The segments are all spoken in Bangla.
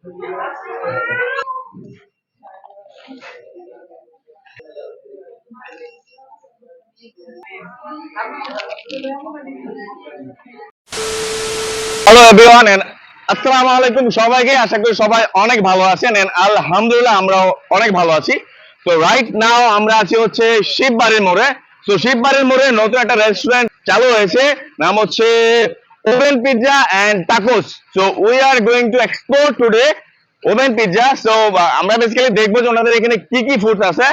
হ্যালো এভরিওয়ান আসসালামু আলাইকুম সবাইকে। আশা করি সবাই অনেক ভালো আছেন এন্ড আলহামদুলিল্লাহ আমরাও অনেক ভালো আছি। তো রাইট নাও আমরা আছি হচ্ছে শিববাড়ির মোড়ে। তো শিববাড়ির মোড়ে নতুন একটা রেস্টুরেন্ট চালু হয়েছে। নাম হচ্ছে oven pizza and tacos so we are going to explore today oven pizza so আমরা বেসিক্যালি দেখব যে ওনাদের এখানে কি কি ফুডস আছে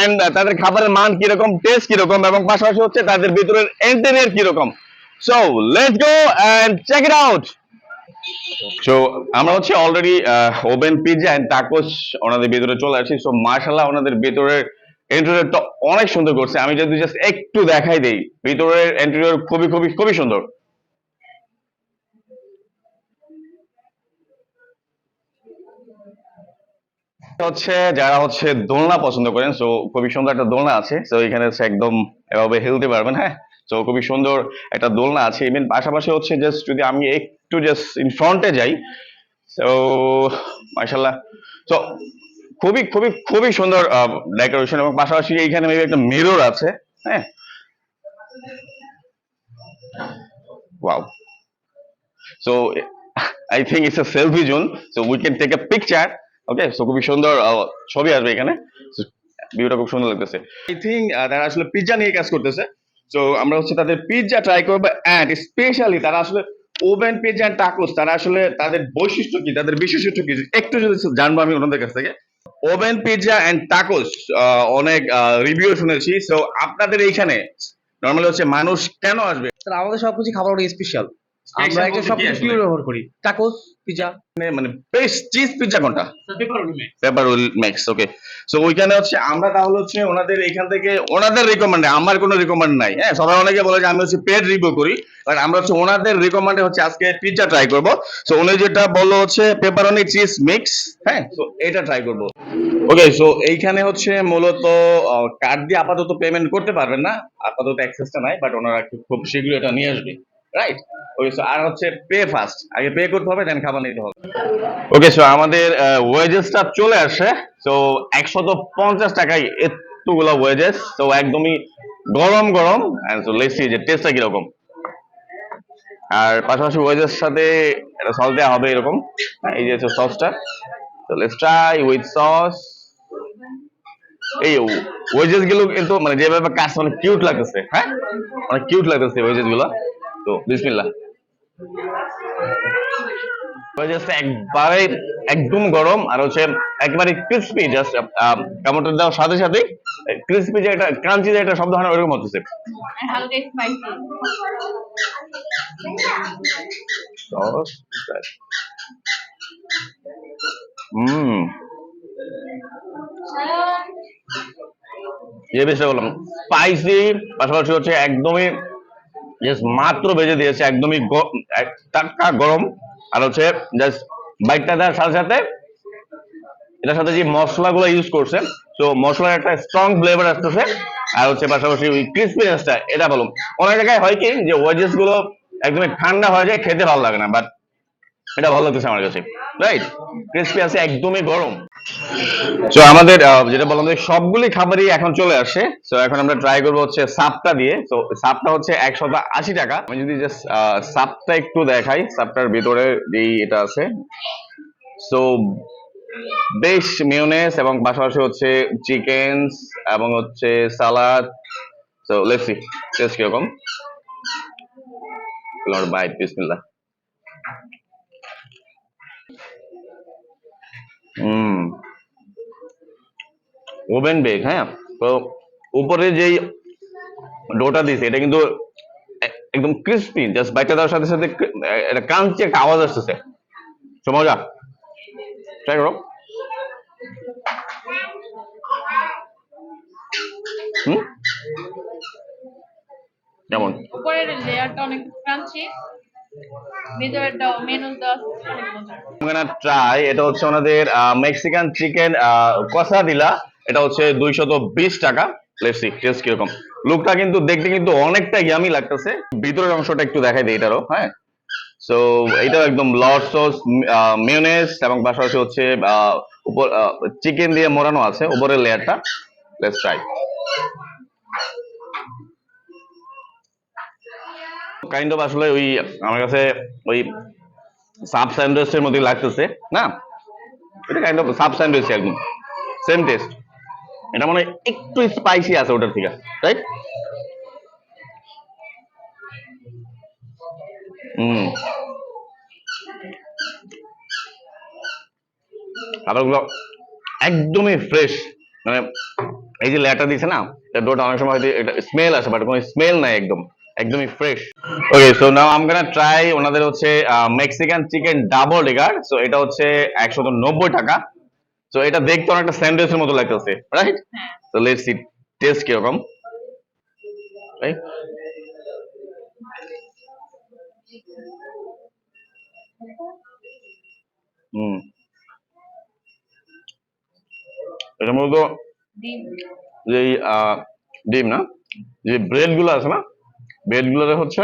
এন্ড তাদের খাবারের মান কীরকম টেস্ট কীরকম এবং পাশাপাশি হচ্ছে তাদের ভিতরের ইন্টেরিয়র কীরকম। So let's go and check it out so আমরা হচ্ছে already oven pizza and tacos ওনাদের ভিতরে চলে আসছি। সো মার্শাল্লাহ ওনাদের ভিতরের ইন্টেরিয়রটা অনেক সুন্দর করছে। আমি যদি জাস্ট একটু দেখাই দেই, ভিতরের ইন্টেরিয়র খুবই খুবই খুবই সুন্দর। হচ্ছে যারা হচ্ছে দোলনা পছন্দ করেন সো খুবই সুন্দর একটা দোলনা আছে। তো এখানে হচ্ছে একদম এভাবে হেলতে পারবেন হ্যাঁ? তো খুবই সুন্দর একটা দোলনা আছে। ইভেন পাশাপাশি হচ্ছে জাস্ট যদি আমি একটু জাস্ট ইন ফ্রন্টে যাই তো মাশাল্লাহ তো খুবই খুবই খুবই সুন্দর ডেকোরেশন এবং পাশাপাশি এইখানে মেবি একটা মিরর আছে হ্যাঁ? Wow so I think it's a selfie zone so we can take a picture okay so খুবই সুন্দর ছবি আসবে এখানে। ভিউটা খুব সুন্দর লাগতেছে। আই থিঙ্ক তারা আসলে পিৎজা নিয়ে কাজ করতেছে। সো আমরা হচ্ছে তাদের পিৎজা ট্রাই করব অ্যান্ড স্পেশালি তারা আসলে ওভেন পিৎজা অ্যান্ড টাকোস তারা আসলে তাদের বৈশিষ্ট্য কি, তাদের বিশেষত্ব কি, একটু যদি জানব আমি ওনাদের কাছ থেকে। ওভেন পিৎজা অ্যান্ড টাকোস অনেক রিভিউ শুনেছি। সো আপনাদের এইখানে নর্মালি হচ্ছে মানুষ কেন আসবে? আমাদের সবকিছু খাবার স্পেশাল আমরা Special একটা বলতে কি সবকিছু আসলে? পিওর ব্যবহার করি। টাকোস পিজা মানে- বেস্ট চিজ পিৎজা কোনটা? Pepper will mix okay so ওইখানে হচ্ছে আমরা তাহলে হচ্ছে ওনাদের এখান থেকে ওনাদের রিকমেন্ডে আমার কোনো রিকমেন্ড নাই। হ্যাঁ সবাই অনেকে বলে যে আমি হচ্ছে পেড রিভিউ করি বাট আমরা হচ্ছে ওনাদের রিকমেন্ডে হচ্ছে আজকে পিৎজা ট্রাই করব। সো উনি যেটা বলল হচ্ছে পেপারনি চিজ মিক্স হ্যাঁ সো এটা ট্রাই করব। ওকে সো এইখানে হচ্ছে মূলত কার্ড দিয়ে আপাতত পেমেন্ট করতে পারবেন না আপাতত অ্যাক্সেসটা নাই বাট ওনারা খুব- খুব শীঘ্রই এটা নিয়ে আসবে। রাইট ওকে সো আর হচ্ছে পে ফার্স্ট আগে পে করতে হবে দেন খাবার নিতে হবে। ওকে সো আমাদের ওয়েজেসটা চলে আসে। তো একশত পঞ্চাশ টাকায় এতগুলো ওয়েজেস তো একদমই গরম গরম। সো লেটস যে টেস্টটা কীরকম। আর পাশাপাশি ওয়েজের সাথে এটা সস দেওয়া হবে এরকম। এই যে সসটা তো লেটস ট্রাই উইথ সস এই ওয়েজেসগুলো কিন্তু মানে যেভাবে কাজ মানে কিউট লাগতেছে হ্যাঁ? অনেক কিউট লাগতেছে ওয়েজেসগুলো। তো জাস্ট একবারে একদম গরম আর হচ্ছে একবারে ক্রিস্পি জাস্ট টমেটো দেওয়ার সাথে সাথে ক্রিসপি যে একটা ক্রাঞ্চি যে একটা শব্দ হয় না ওরকম স্পাইসি হুম। যে বেশটা বললাম স্পাইসি পাশাপাশি হচ্ছে একদমই মাত্র ভেজে দিয়েছে, একদমই টাটকা গরম। আর হচ্ছে বাইকটা দেওয়ার সাথে সাথে এটার সাথে যে মশলাগুলো ইউজ করছে তো মশলার একটা স্ট্রং ফ্লেভার আসতেছে। আর হচ্ছে পাশাপাশি ওই ক্রিসপিনেসটা এটা বলুন। অনেক জায়গায় হয় কি যে ওয়েজেসগুলো একদমই ঠান্ডা হয়ে যায়, খেতে ভালো লাগে না বাট এটা ভালো লাগতেছে আমার কাছে। রাইট ক্রিসপি আছে, একদমই গরম। তো আমাদের যেটা বললাম যে সবগুলি খাবারই এখন চলে আসে। তো এখন আমরা ট্রাই করব হচ্ছে সাপটা দিয়ে। তো সাপটা হচ্ছে একশো আশি টাকা। আমি যদি সাপটা একটু দেখাই, সাপটার ভিতরে যেই এটা আছে। সো বেশ মিউনেস এবং পাশাপাশি হচ্ছে চিকেন এবং হচ্ছে salad so let's see taste কীরকম? বাইট বিসমিল্লাহ হুম। ওভেন বেক হ্যাঁ? তো উপরে যেই ডোটা দিছে এটা কিন্তু একদম ক্রিস্পি জাস্ট বাইটটা দেওয়ার সাথে সাথে একটা ক্রাঞ্চি একটা আওয়াজ আসতেছে। তো মজা। ট্রাই করো। হুম? কেমন? উপরের লেয়ারটা অনেক ক্রাঞ্চি try. এটা হচ্ছে ওনাদের মেক্সিকান চিকেন কষা দিলা এটা হচ্ছে দুইশত বিশ টাকা। লেটস টেস্ট কীরকম। লুকটা কিন্তু, দেখতে কিন্তু অনেকটা ইয়ামি লাগতেছে। ভিতরের অংশটা একটু দেখাই দিই এটারও হ্যাঁ? সো এটাও একদম লস সস মিউনেস এবং পাশাপাশি হচ্ছে উপর চিকেন দিয়ে মোড়ানো আছে, উপরের লেয়ারটা লেটস ট্রাই কাইন্ড অফ আসলে ওই আমার কাছে ওই সাব স্যান্ডউইচের মধ্যে লাগতেছে, না? এটা কাইন্ড অফ সাব স্যান্ডউইচ একদম সেম টেস্ট এটা মনে একটু স্পাইসি আছে ওটার থেকে রাইট হুম। খাবারগুলো একদমই ফ্রেশ মানে এই যে লেয়ারটা দিছে না ডোটা অনেক সময় হয়তো এটা স্মেল আসে বাট কোনো স্মেল নাই একদম। একদমই fresh okay so now um gonna try ওনাদের হচ্ছে Mexican chicken double decker so এটা হচ্ছে একশো নব্বই টাকা। সো এটা দেখতে অনেকটা স্যান্ডউইচের মতো লাগতেছে right so let's see taste কীরকম? রাইট হুম। এটা মূলত ডিম। যে আহ, ডিম না? যে ব্রেডগুলো আছে না? ব্রেড গুলোতে হচ্ছে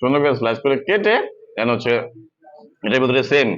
সুন্দর করে স্লাইস করে কেটে দেন হচ্ছে এটার ভিতরে সেম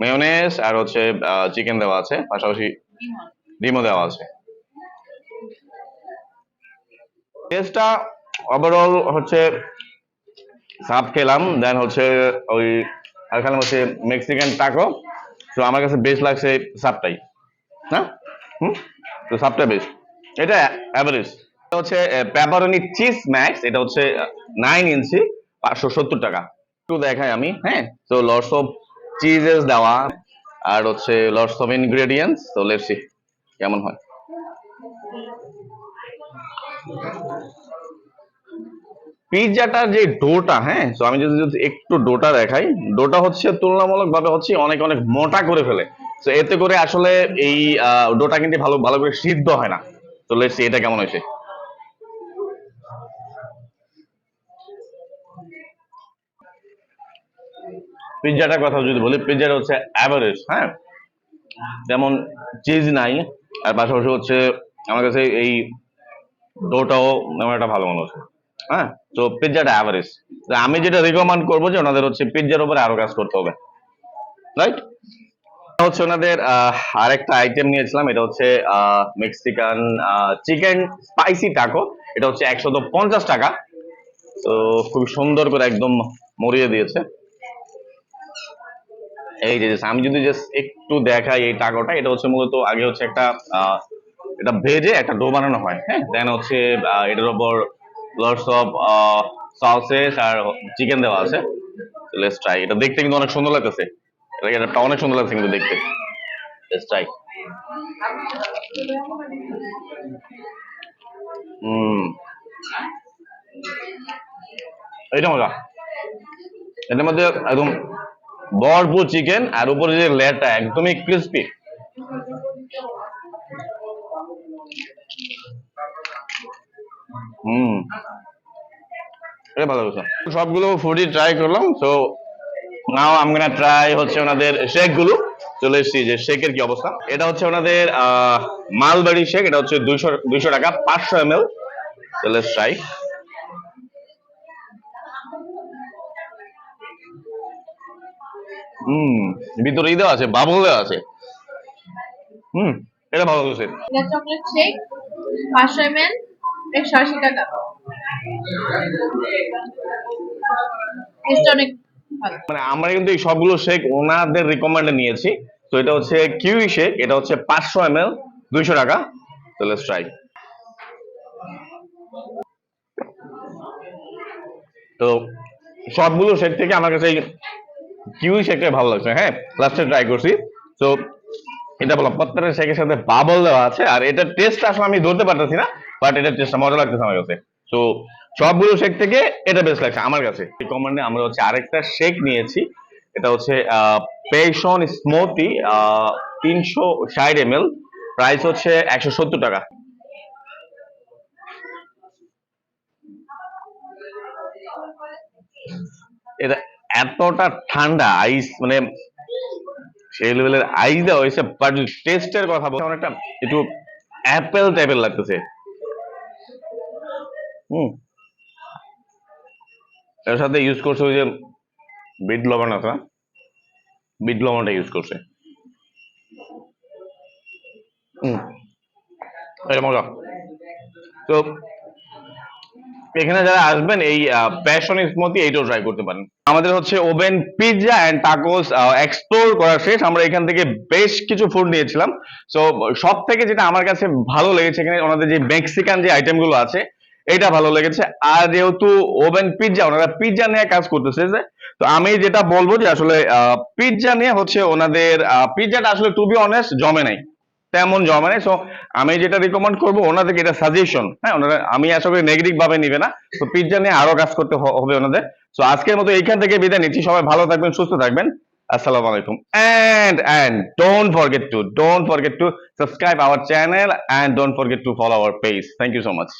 মেয়োনেজ আর হচ্ছে চিকেন দেওয়া আছে, পাশাপাশি ডিমও দেওয়া আছে। টেস্টটা ওভারঅল হচ্ছে সাপ খেলাম দেন হচ্ছে ওই আর খেলাম হচ্ছে মেক্সিকান টাকো তো আমার কাছে বেস্ট লাগছে সাপটাই না হুম? তো সাপটা বেস্ট এটা অ্যাভারেজ হচ্ছে পেপারনি চিজ ম্যাক্স এটা হচ্ছে নাইন ইঞ্চি, পাঁচশো সত্তর টাকা। একটু দেখাই আমি হ্যাঁ? তো লটস অফ চিজেস দেওয়া, আর হচ্ছে লটস অফ ইনগ্রেডিয়েন্টস তো লেটস সি কেমন হয়? পিৎজাটার যে ডোটা হ্যাঁ? তো আমি যদি যদি একটু ডোটা দেখাই, ডোটা হচ্ছে তুলনামূলক ভাবে হচ্ছে অনেক অনেক মোটা করে ফেলে। তো এতে করে আসলে এই ডোটা কিন্তু ভালো ভালো করে সিদ্ধ হয় না। তো লেটস এটা কেমন হয়েছে? পিৎজাটার কথা যদি বলি পিৎজাটা হচ্ছে অ্যাভারেজ হ্যাঁ? যেমন চিজ নাই, আর পাশাপাশি হচ্ছে আমার কাছে এই ডোটাও আমার একটা ভালো মনে হচ্ছে হ্যাঁ? তো পিৎজাটা অ্যাভারেজ আমি যেটা রিকমেন্ড করব যে ওনাদের হচ্ছে পিৎজার উপরে আরও কাজ করতে হবে রাইট হচ্ছে ওনাদের আরেকটা আইটেম নিয়েছিলাম, এটা হচ্ছে মেক্সিকান চিকেন স্পাইসি টাকো এটা হচ্ছে একশো পঞ্চাশ টাকা। তো খুব সুন্দর করে একদম মরিয়ে দিয়েছে। এই যে, আমি যদি একটু দেখাই এই টাকোটা, এটা হচ্ছে মূলত আগে হচ্ছে একটা এটা ভেজে একটা ডো বানানো হয় হ্যাঁ? দেন হচ্ছে এটার উপর লটস অফ সসেস আর চিকেন দেওয়া আছে। লেটস ট্রাই এটা দেখতে কিন্তু অনেক সুন্দর লাগতেছে। এটা এটা অনেক সুন্দর লাগছে কিন্তু দেখতে। লেটস ট্রাই হুম। এইটা মজা। এটার মধ্যে একদম ভরপুর চিকেন আর উপরে যে লেয়ারটা একদমই ক্রিস্পি হুম। ভালো সবগুলো ফুডই ট্রাই করলাম তো নাও আম ট্রাই হচ্ছে ওনাদের শেকগুলো চলে এসেছি যে শেকের কি অবস্থা। এটা হচ্ছে ওনাদের মালবাড়ি শেক, এটা হচ্ছে দুইশো দুইশো টাকা, পাঁচশো এম এল চলে ট্রাই হুম ভিতরে দেওয়া আছে বাবল দেওয়া আছে। হুম এটা ভালো লাগছে এটা চকলেট শেক পাঁচশো এম এল টাকা। টেস্ট অনেক মানে আমরা কিন্তু এই সবগুলো শেক ওনাদের রিকমেন্ডে নিয়েছি। তো এটা হচ্ছে কিউই শেক এটা হচ্ছে পাঁচশো এম এল দুইশো টাকা। তো লেটস ট্রাই তো সবগুলো শেক থেকে আমার কাছে কিউই শেকটাই ভালো লাগছে হ্যাঁ? লাস্টে ট্রাই করছি। তো এটা বললাম, প্রত্যেকটা শেকের সাথে বাবল দেওয়া আছে, আর এটার টেস্ট আসলে আমি ধরতে পারতেছি না বাট এটার টেস্টটা মজা লাগতেছে আমার কাছে। তো সবগুলো শেক থেকে এটা বেস্ট লাগছে আমার কাছে। রিকমেন্ডে আমরা হচ্ছে আরেকটা শেক নিয়েছি, এটা হচ্ছে পেশন স্মুথি তিনশো ষাট এম প্রাইস হচ্ছে একশো সত্তর টাকা। এটা এতটা ঠান্ডা আইস মানে সেই লেভেলের আইস দেওয়া হয়েছে বাট টেস্টের কথা বলতে অনেকটা একটু অ্যাপেল টাইপের লাগতেছে। হুম। এর সাথে ইউজ করছে ওই যে বিট লবণ আছে? বিট লবণটা ইউজ করছে। হুম। মজা তো এখানে যারা আসবেন, এই প্যাশন স্মুথি এইটাও ট্রাই করতে পারেন। আমাদের হচ্ছে oven pizza and tacos explore করা শেষ। আমরা এখান থেকে বেশ কিছু ফুড নিয়েছিলাম। সো সব থেকে যেটা আমার কাছে ভালো লেগেছে এখানে, ওনাদের যে মেক্সিকান যে আইটেমগুলো আছে, এটা ভালো লেগেছে। আর যেহেতু ওভেন পিৎজা ওনারা পিৎজা নিয়ে কাজ করতেছে, যে, তো আমি যেটা বলব যে আসলে পিৎজা নিয়ে হচ্ছে ওনাদের পিৎজাটা আসলে টু বি অনেস্ট জমে নাই। তেমন জমা নেই। সো আমি যেটা রিকমেন্ড করব, ওনাদেরকে এটা সাজেশন হ্যাঁ ওনারা, আমি আসলে নেগেটিভ ভাবে নিবে না। তো পিজ্জা নিয়ে আরও কাজ করতে হবে ওনাদের। সো আজকের মতো এইখান থেকে বিদায় নিচ্ছি। সবাই ভালো থাকবেন, সুস্থ থাকবেন। আসসালামু আলাইকুম। And and don't forget to, don't forget to subscribe our channel and don't forget to follow our page. Thank you so much.